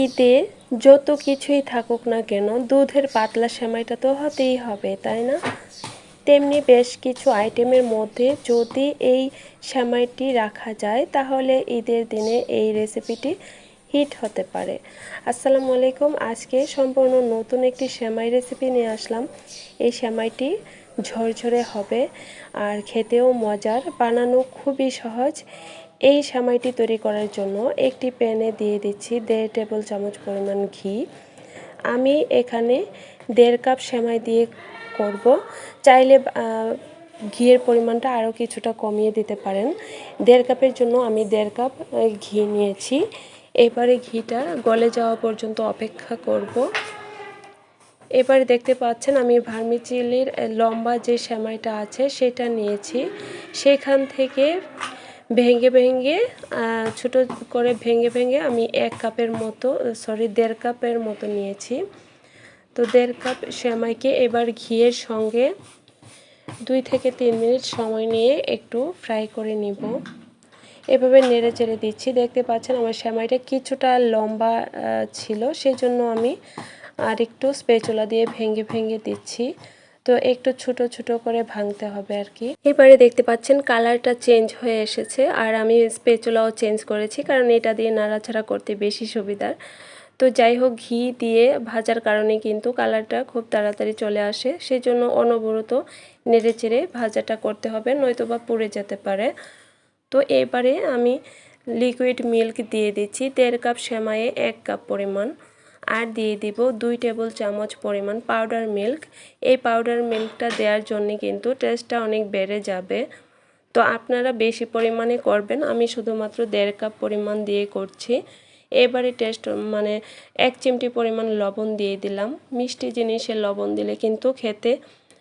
ঈদে যত কিছুই থাকুক না কেন, দুধের পাতলা সেমাইটা তো হতেই হবে, তাই না? তেমনি বেশ কিছু আইটেমের মধ্যে যদি এই সেমাইটি রাখা যায়, তাহলে ঈদের দিনে এই রেসিপিটি হিট হতে পারে। আসসালামু আলাইকুম, আজকে সম্পূর্ণ নতুন একটি সেমাই রেসিপি নিয়ে আসলাম। এই সেমাইটি ঝরঝরে হবে, আর খেতেও মজার, বানানো খুবই সহজ। এই সেমাইটি তৈরি করার জন্য একটি প্যানে দিয়ে দিচ্ছি দেড় টেবিল চামচ পরিমাণ ঘি। আমি এখানে দেড় কাপ সেমাই দিয়ে করব। চাইলে ঘিয়ের পরিমাণটা আরও কিছুটা কমিয়ে দিতে পারেন। দেড় কাপের জন্য আমি দেড় কাপ ঘি নিয়েছি। এবারে ঘিটা গলে যাওয়া পর্যন্ত অপেক্ষা করব। এবারে দেখতে পাচ্ছেন আমি ভার্মিচিলির লম্বা যে সেমাইটা আছে সেটা নিয়েছি। সেখান থেকে ভেঙে ভেঙে ছোট করে ভেঙে ভেঙে আমি এক কাপের মতো সরি দেড় কাপের মতো নিয়েছি। তো দেড় কাপ সেমাইকে এবার ঘিয়ের সঙ্গে দুই থেকে তিন মিনিট সময় নিয়ে একটু ফ্রাই করে নিব। এভাবে নেড়ে চেড়ে দিচ্ছি। দেখতে পাচ্ছেন আমার সেমাইটা কিছুটা লম্বা ছিল সেই জন্য আমি আর একটু স্পেচুলা দিয়ে ভেঙে ভেঙে দিচ্ছি। তো একটু ছোট ছোট করে ভাঙতে হবে আর কি। এবারে দেখতে পাচ্ছেন কালারটা চেঞ্জ হয়ে এসেছে আর আমি স্পেচুলাও চেঞ্জ করেছি কারণ এটা দিয়ে নাড়াচাড়া করতে বেশি সুবিধার। তো যাই হোক, ঘি দিয়ে ভাজার কারণে কিন্তু কালারটা খুব তাড়াতাড়ি চলে আসে। সেই জন্য অনবরত নেড়ে চেড়ে ভাজাটা করতে হবে, নয়তো বা পুড়ে যেতে পারে। তো এবারে আমি লিকুইড মিল্ক দিয়ে দিচ্ছি, দেড় কাপ সেমাইয়ে এক কাপ পরিমাণ। আর দিয়ে দিব দুই টেবিল চামচ পরিমাণ পাউডার মিল্ক এই পাউডার মিল্কটা দেওয়ার জন্য কিন্তু টেস্টটা অনেক বেড়ে যাবে। তো আপনারা বেশি পরিমাণে করবেন। আমি শুধুমাত্র দেড় কাপ পরিমাণ দিয়ে করছি। এবারে টেস্ট মানে এক চিমটি পরিমাণ লবণ দিয়ে দিলাম। মিষ্টি জিনিসে লবণ দিলে কিন্তু খেতে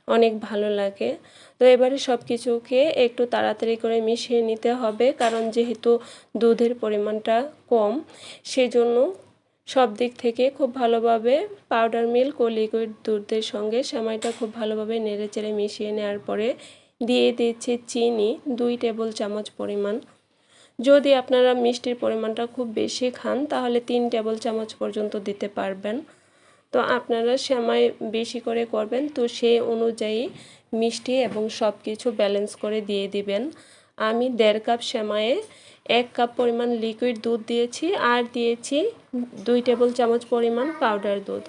অনেক ভালো লাগে। তো এবারে সব কিছুকে একটু তাড়াতাড়ি করে মিশিয়ে নিতে হবে, কারণ যেহেতু দুধের পরিমাণটা কম, সেজন্য সব দিক থেকে খুব ভালোভাবে পাউডার মিল্ক ও লিকুইড দুধের সঙ্গে সেমাইটা খুব ভালোভাবে নেড়ে চেড়ে মিশিয়ে নেওয়ার পরে দিয়ে দিচ্ছি চিনি দুই টেবিল চামচ পরিমাণ। যদি আপনারা মিষ্টির পরিমাণটা খুব বেশি খান, তাহলে তিন টেবিল চামচ পর্যন্ত দিতে পারবেন। তো আপনারা সেমাই বেশি করে করবেন, তো সেই অনুযায়ী মিষ্টি এবং সব কিছু ব্যালেন্স করে দিয়ে দিবেন। আমি দেড় কাপ সেমাইয়ে এক কাপ পরিমাণ লিকুইড দুধ দিয়েছি আর দিয়েছি দুই টেবিল চামচ পরিমাণ পাউডার দুধ।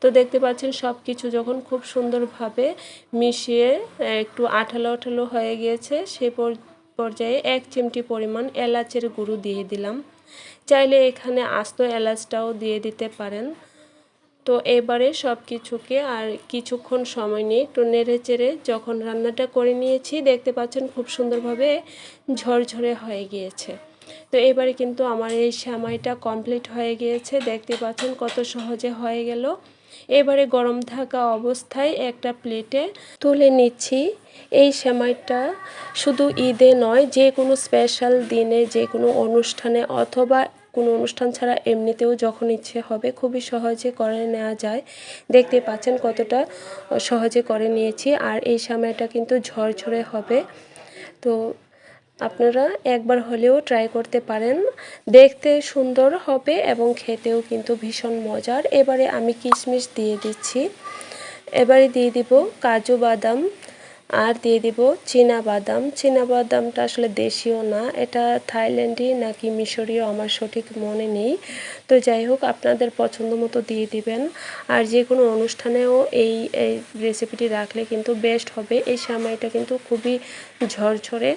তো দেখতে পাচ্ছেন সব কিছু যখন খুব সুন্দরভাবে মিশিয়ে, একটু আঠালো আঠালো হয়ে গিয়েছে সেই পর্যায়ে এক চিমটি পরিমাণ এলাচের গুঁড়ো দিয়ে দিলাম। চাইলে এখানে আস্ত এলাচটাও দিয়ে দিতে পারেন। তো এবারে সব কিছুকে আর কিছুক্ষণ সময় নিয়ে একটু নেড়ে চেড়ে যখন রান্নাটা করে নিয়েছি, দেখতে পাচ্ছেন খুব সুন্দরভাবে ঝরঝরে হয়ে গিয়েছে। তো এবারে কিন্তু আমার এই সেমাইটা কমপ্লিট হয়ে গিয়েছে। দেখতে পাচ্ছেন কত সহজে হয়ে গেল। এবারে গরম থাকা অবস্থায় একটা প্লেটে তুলে নিচ্ছি। এই সেমাইটা শুধু ঈদে নয়, যে কোনো স্পেশাল দিনে, যে কোনো অনুষ্ঠানে অথবা কোনো অনুষ্ঠান ছাড়া এমনিতেও যখন ইচ্ছে হবে খুবই সহজে করে নেওয়া যায়। দেখতে পাচ্ছেন কতটা সহজে করে নিয়েছি। আর এই সেমাইটা কিন্তু ঝরঝরে হবে। তো আপনারা একবার হলেও ট্রাই করতে পারেন। দেখতে সুন্দর হবে এবং খেতেও কিন্তু ভীষণ মজার। এবারে আমি কিশমিশ দিয়ে দিচ্ছি। এবারে দিয়ে দিব কাজু বাদাম। আর দিয়ে দিব চীনা বাদাম চীনা বাদামটা আসলে দেশীয় না, এটা থাইল্যান্ডই নাকি মিশরীয় আমার সঠিক মনে নেই। তো যাই হোক, আপনাদের পছন্দ মতো দিয়ে দিবেন। আর যে কোনো অনুষ্ঠানেও এই রেসিপিটি রাখলে কিন্তু বেস্ট হবে। এই সামাইটা কিন্তু খুবই ঝরঝরে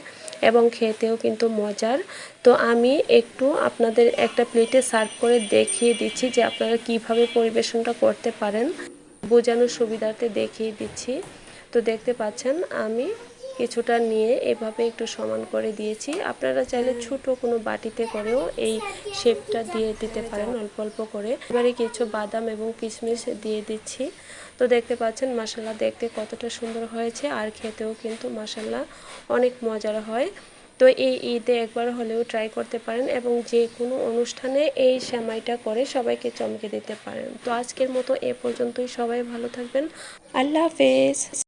এবং খেতেও কিন্তু মজার। তো আমি একটু আপনাদের একটা প্লেটে সার্ভ করে দেখিয়ে দিচ্ছি যে আপনারা কীভাবে পরিবেশনটা করতে পারেন। বোঝানোর সুবিধার্থে দেখিয়ে দিচ্ছি। তো দেখতে পাচ্ছেন, আমি কিছুটা নিয়ে এভাবে একটু সমান করে দিয়েছি। আপনারা চাইলে ছোট কোনো বাটিতে করেও এই শেপটা দিয়ে দিতে পারেন, অল্প অল্প করে। এবারে কিছু বাদাম এবং কিশমিশ দিয়ে দিচ্ছি। তো দেখতে পাচ্ছেন মশলা দেখতে কতটা সুন্দর হয়েছে, আর খেতেও কিন্তু মশলা অনেক মজার হয়। তো এই ঈদে একবার হলেও ট্রাই করতে পারেন এবং যে কোনো অনুষ্ঠানে এই সেমাইটা করে সবাইকে চমকে দিতে পারেন। তো আজকের মতো এ পর্যন্তই, সবাই ভালো থাকবেন। আল্লাহ হাফেজ।